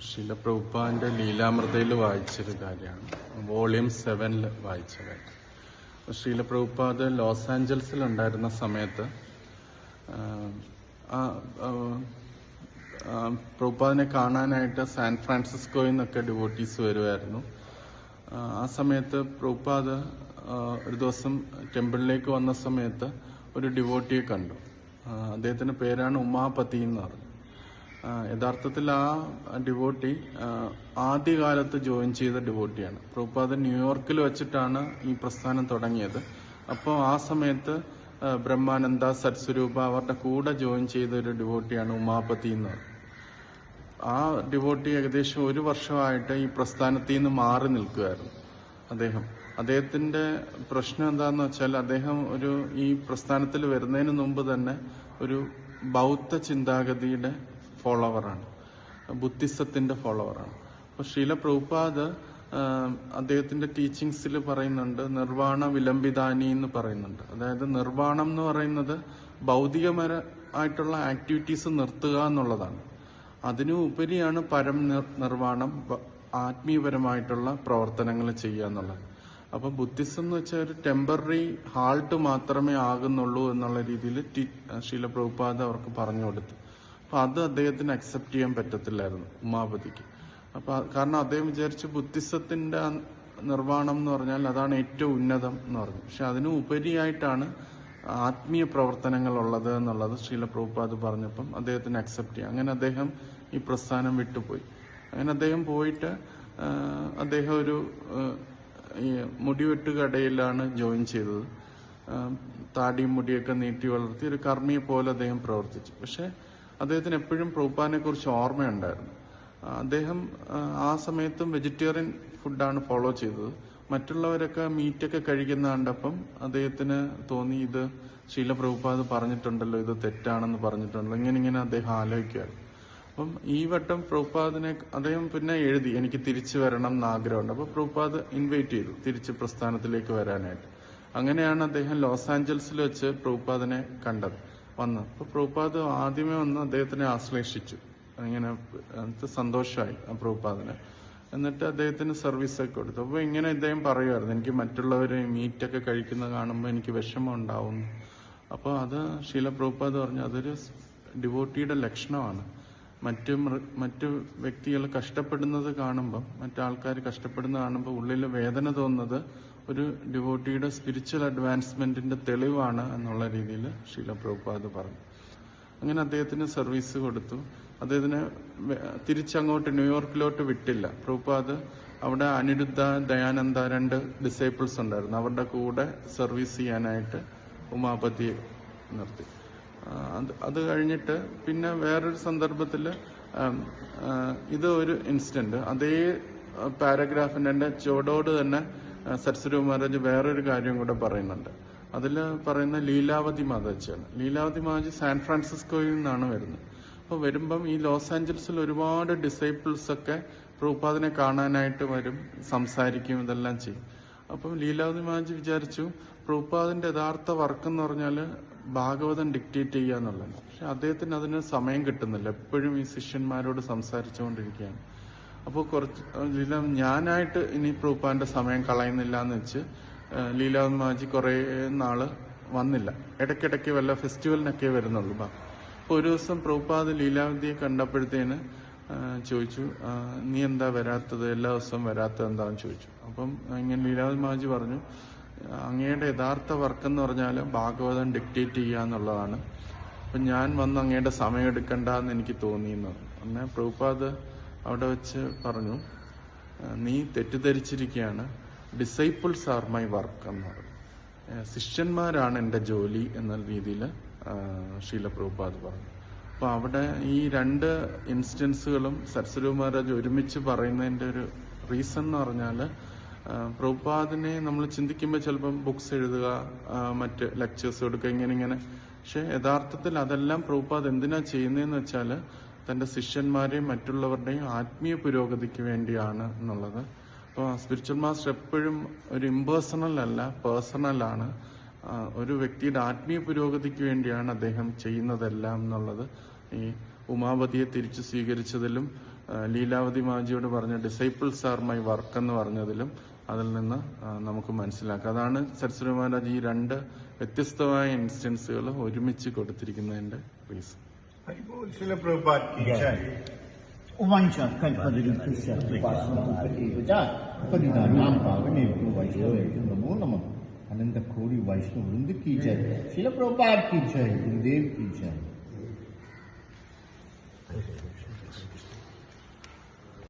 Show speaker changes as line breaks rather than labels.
ശീല പ്രഭുപ്പാന്റെ ലീലാമൃതയിൽ വായിച്ചൊരു കാര്യമാണ്. വോളിയം സെവനിൽ വായിച്ച കാര്യം. ശീല പ്രഭുപ്പാദ് ലോസ് ആഞ്ചൽസിൽ ഉണ്ടായിരുന്ന സമയത്ത് പ്രഭുപ്പാദിനെ കാണാനായിട്ട് സാൻ ഫ്രാൻസിസ്കോയിൽ നിന്നൊക്കെ ഡിവോട്ടീസ് വരുമായിരുന്നു ആ, സമയത്ത് പ്രഭുപ്പാദ് ഒരു ദിവസം ടെമ്പിളിലേക്ക് വന്ന സമയത്ത് ഒരു ഡിവോട്ടിയെ കണ്ടു. അദ്ദേഹത്തിന്റെ പേരാണ് ഉമാപതി എന്ന് പറഞ്ഞു. യഥാർത്ഥത്തിൽ ആ ഡിവോട്ടി ആദ്യകാലത്ത് ജോയിൻ ചെയ്ത ഡിവോട്ടിയാണ്. പ്രഭുപാദ് ന്യൂയോർക്കിൽ വെച്ചിട്ടാണ് ഈ പ്രസ്ഥാനം തുടങ്ങിയത്. അപ്പോൾ ആ സമയത്ത് ബ്രഹ്മാനന്ദ സത്സ്വരൂപ അവരുടെ കൂടെ ജോയിൻ ചെയ്ത ഒരു ഡിവോട്ടിയാണ് ഉമാപതി എന്ന് ആ ഡിവോട്ടി ഏകദേശം ഒരു വർഷമായിട്ട് ഈ പ്രസ്ഥാനത്തിൽ നിന്ന് മാറി നിൽക്കുകയായിരുന്നു അദ്ദേഹം. അദ്ദേഹത്തിന്റെ പ്രശ്നം എന്താന്ന് വെച്ചാൽ അദ്ദേഹം ഒരു ഈ പ്രസ്ഥാനത്തിൽ വരുന്നതിന് മുമ്പ് തന്നെ ഒരു ബൗദ്ധ ചിന്താഗതിയുടെ ഫോളോവറാണ്. ബുദ്ധിസത്തിന്റെ ഫോളോവറാണ്. അപ്പൊ ശീല പ്രഭുപാദ് അദ്ദേഹത്തിന്റെ ടീച്ചിങ്സിൽ പറയുന്നുണ്ട് നിർവാണ വിലംബിതാനി എന്ന് പറയുന്നുണ്ട്. അതായത് നിർവാണം എന്ന് പറയുന്നത് ഭൗതികപരമായിട്ടുള്ള ആക്ടിവിറ്റീസ് നിർത്തുക എന്നുള്ളതാണ്. അതിനു ഉപരിയാണ് പരം നിർ- നിർവാണം ആത്മീയപരമായിട്ടുള്ള പ്രവർത്തനങ്ങൾ ചെയ്യുക എന്നുള്ളത്. അപ്പൊ ബുദ്ധിസം എന്ന് വെച്ചാൽ ഒരു ടെമ്പററി ഹാൾട്ട് മാത്രമേ ആകുന്നുള്ളൂ എന്നുള്ള രീതിയിൽ ശീല പ്രഭുപാദ് അവർക്ക് പറഞ്ഞു കൊടുത്തു. അപ്പൊ അത് അദ്ദേഹത്തിന് അക്സെപ്റ്റ് ചെയ്യാൻ പറ്റത്തില്ലായിരുന്നു ഉമാപതിക്ക്. അപ്പൊ കാരണം അദ്ദേഹം വിചാരിച്ചു ബുദ്ധിസത്തിന്റെ നിർവാണം എന്ന് പറഞ്ഞാൽ അതാണ് ഏറ്റവും ഉന്നതം എന്ന് പറഞ്ഞു. പക്ഷെ അതിനു ഉപരിയായിട്ടാണ് ആത്മീയ പ്രവർത്തനങ്ങൾ ഉള്ളത് എന്നുള്ളത് ശ്രീല പ്രഭുപാദ് പറഞ്ഞപ്പം അദ്ദേഹത്തിന് അക്സെപ്റ്റ് ചെയ്യാം അങ്ങനെ അദ്ദേഹം ഈ പ്രസ്ഥാനം വിട്ടുപോയി. അങ്ങനെ അദ്ദേഹം പോയിട്ട് അദ്ദേഹം ഒരു ഈ മുടിവെട്ട് കടയിലാണ് ജോയിൻ ചെയ്തത്. താടിയും മുടിയൊക്കെ നീട്ടി വളർത്തി ഒരു കർമ്മിയെ പോലെ അദ്ദേഹം പ്രവർത്തിച്ചു. പക്ഷെ അദ്ദേഹത്തിന് എപ്പോഴും പ്രൂപ്പാനെ കുറിച്ച് ഓർമ്മയുണ്ടായിരുന്നു. അദ്ദേഹം ആ, സമയത്തും വെജിറ്റേറിയൻ ഫുഡാണ് ഫോളോ ചെയ്തത്. മറ്റുള്ളവരൊക്കെ മീറ്റൊക്കെ കഴിക്കുന്ന കണ്ടപ്പം അദ്ദേഹത്തിന് തോന്നി ഇത് ശീല പ്രഭുപാദ് പറഞ്ഞിട്ടുണ്ടല്ലോ ഇത് തെറ്റാണെന്ന് പറഞ്ഞിട്ടുണ്ടല്ലോ. ഇങ്ങനെ ഇങ്ങനെ അദ്ദേഹം ആലോചിക്കുകയായിരുന്നു. അപ്പം ഈ വട്ടം പ്രഭുപാദിനെ അദ്ദേഹം പിന്നെ എഴുതി എനിക്ക് തിരിച്ചു വരണം എന്ന് ആഗ്രഹമുണ്ട്. അപ്പൊ പ്രഭുപാദ് ഇൻവൈറ്റ് ചെയ്തു തിരിച്ച് പ്രസ്ഥാനത്തിലേക്ക് വരാനായിട്ട്. അങ്ങനെയാണ് അദ്ദേഹം ലോസ് ആഞ്ചൽസിൽ വെച്ച് പ്രഭുപാദിനെ കണ്ടത്. വന്ന്. അപ്പൊ പ്രഭുപാദ് ആദ്യമേ വന്ന് അദ്ദേഹത്തിനെ ആശ്ലേഷിച്ചു. ഇങ്ങനെ സന്തോഷമായി ആ പ്രഭുപാദിന്. എന്നിട്ട് അദ്ദേഹത്തിന് സർവീസ് ഒക്കെ കൊടുത്തു. അപ്പോൾ ഇങ്ങനെ ഇദ്ദേഹം പറയുമായിരുന്നു എനിക്ക് മറ്റുള്ളവർ മീറ്റൊക്കെ കഴിക്കുന്നത് കാണുമ്പോൾ എനിക്ക് വിഷമം ഉണ്ടാവും. അപ്പോൾ അത് ശീല പ്രഭുപാദ് പറഞ്ഞു അതൊരു ഡിവോട്ടിയുടെ ലക്ഷണമാണ്. മറ്റു മറ്റു വ്യക്തികൾ കഷ്ടപ്പെടുന്നത് കാണുമ്പോൾ മറ്റാൾക്കാർ കഷ്ടപ്പെടുന്നത് കാണുമ്പോൾ ഉള്ളിൽ വേദന തോന്നുന്നത് ഒരു ഡിവോട്ടിയുടെ സ്പിരിച്വൽ അഡ്വാൻസ്മെന്റിന്റെ തെളിവാണ് എന്നുള്ള രീതിയിൽ ശീല പ്രഭുപാദ് പറഞ്ഞു. അങ്ങനെ അദ്ദേഹത്തിന് സർവീസ് കൊടുത്തു. അദ്ദേഹത്തിന് തിരിച്ചങ്ങോട്ട് ന്യൂയോർക്കിലോട്ട് വിട്ടില്ല. പ്രഭുപാദ് അവിടെ അനിരുദ്ധ ദയാനന്ദ രണ്ട് ഡിസേബിൾസ് ഉണ്ടായിരുന്നു. അവരുടെ കൂടെ സർവീസ് ചെയ്യാനായിട്ട് ഉമാപതി നിർത്തി. അത് കഴിഞ്ഞിട്ട് പിന്നെ വേറൊരു സന്ദർഭത്തിൽ ഇത് ഒരു ഇൻസിഡന്റ് അതേ പാരഗ്രാഫിന്റെ ചുവടോട് തന്നെ സരസ്വതി മഹാരാജ് വേറൊരു കാര്യം കൂടെ പറയുന്നുണ്ട്. അതിൽ പറയുന്ന ലീലാവതി മാതാജിയാണ് ലീലാവതി മാതാജി സാൻ ഫ്രാൻസിസ്കോയിൽ നിന്നാണ് വരുന്നത്. അപ്പോൾ വരുമ്പം ഈ ലോസ് ആഞ്ചൽസിൽ ഒരുപാട് ഡിസൈപ്പിൾസ് ഒക്കെ കാണാനായിട്ട് വരും സംസാരിക്കും ഇതെല്ലാം ചെയ്യും. അപ്പം ലീലാവതി മാജി വിചാരിച്ചു പ്രഭുപാദിന്റെ യഥാർത്ഥ വർക്ക് എന്ന് പറഞ്ഞാൽ ഭാഗവതം ഡിക്റ്റേറ്റ് ചെയ്യുക എന്നുള്ളത്. പക്ഷെ അദ്ദേഹത്തിന് അതിന് സമയം കിട്ടുന്നില്ല. എപ്പോഴും ഈ ശിഷ്യന്മാരോട് സംസാരിച്ചുകൊണ്ടിരിക്കുകയാണ്. അപ്പോൾ കുറച്ച് ലീല ഞാനായിട്ട് ഇനി പ്രൂപ്പാന്റെ സമയം കളയുന്നില്ല എന്ന് വെച്ച് ലീല മാജി കുറേ നാൾ വന്നില്ല. ഇടയ്ക്കിടയ്ക്ക് വല്ല ഫെസ്റ്റിവലിനൊക്കെ വരുന്നുള്ളൂ. ബാ അപ്പോൾ ഒരു ദിവസം പ്രൂപ്പാദ് ലീലാവതിയെ കണ്ടപ്പോഴത്തേന് ചോദിച്ചു നീ എന്താ വരാത്തത്? എല്ലാ ദിവസവും വരാത്തത് എന്താന്ന് ചോദിച്ചു. അപ്പം ഇങ്ങനെ ലീലാവതി മാജി പറഞ്ഞു അങ്ങയുടെ യഥാർത്ഥ വർക്ക് എന്ന് പറഞ്ഞാൽ ഭാഗവതം ഡിക്റ്റേറ്റ് ചെയ്യുക എന്നുള്ളതാണ്. അപ്പം ഞാൻ വന്ന് അങ്ങയുടെ സമയം എടുക്കണ്ട എന്ന് എനിക്ക് തോന്നിയെന്ന് അന്നേ പ്രഭുപാദ് അവിടെ വെച്ച് പറഞ്ഞു നീ തെറ്റിദ്ധരിച്ചിരിക്കുകയാണ് ഡിസൈപ്പിൾസ് ആർ മൈ വർക്ക് എന്ന് പറഞ്ഞു ശിഷ്യന്മാരാണ് എന്റെ ജോലി എന്ന രീതിയിൽ ശീല പ്രഭുപാദ് പറഞ്ഞു. അപ്പോൾ അവിടെ ഈ രണ്ട് ഇൻസ്റ്റൻസുകളും സരസ്വതി ഒരുമിച്ച് പറയുന്നതിന്റെ ഒരു റീസൺ എന്ന് പറഞ്ഞാൽ പ്രഭുപാദിനെ നമ്മൾ ചിന്തിക്കുമ്പോൾ ചിലപ്പം ബുക്സ് എഴുതുക മറ്റ് ലെക്ചേഴ്സ് കൊടുക്കുക ഇങ്ങനെ ഇങ്ങനെ. പക്ഷെ യഥാർത്ഥത്തിൽ അതെല്ലാം പ്രഭുപാദ് എന്തിനാ ചെയ്യുന്നതെന്ന് വെച്ചാൽ തന്റെ ശിഷ്യന്മാരെയും മറ്റുള്ളവരുടെയും ആത്മീയ പുരോഗതിക്ക് വേണ്ടിയാണ് എന്നുള്ളത്. അപ്പോൾ സ്പിരിച്വൽ മാസ്റ്റർ എപ്പോഴും ഒരു ഇമ്പേഴ്സണൽ അല്ല പേഴ്സണൽ ആണ്. ഒരു വ്യക്തിയുടെ ആത്മീയ പുരോഗതിക്ക് വേണ്ടിയാണ് അദ്ദേഹം ചെയ്യുന്നതെല്ലാം എന്നുള്ളത്. ഈ ഉമാപതിയെ തിരിച്ചു സ്വീകരിച്ചതിലും ലീലാവതി മാജിയോട് പറഞ്ഞ ഡിസൈപ്പിൾസ് ആർ മൈ വർക്ക് എന്ന് പറഞ്ഞതിലും അതിൽ നിന്ന് നമുക്ക് മനസ്സിലാക്കാം. അതാണ് സരസ്വതി മഹാരാജ് ഈ രണ്ട് വ്യത്യസ്തമായ ഇൻസ്റ്റൻസുകൾ ഒരുമിച്ച് കൊടുത്തിരിക്കുന്നതിന്റെ റീസൺ
हरिबोल शिल प्रभुपाद की जय
kalpadrikisya upasana upatija padina नाम पावने वैष्णव नमो नमः अनंत कोटि वैष्णव वृंद की जय। शिल प्रभुपाद की जय गुरुदेव की जय।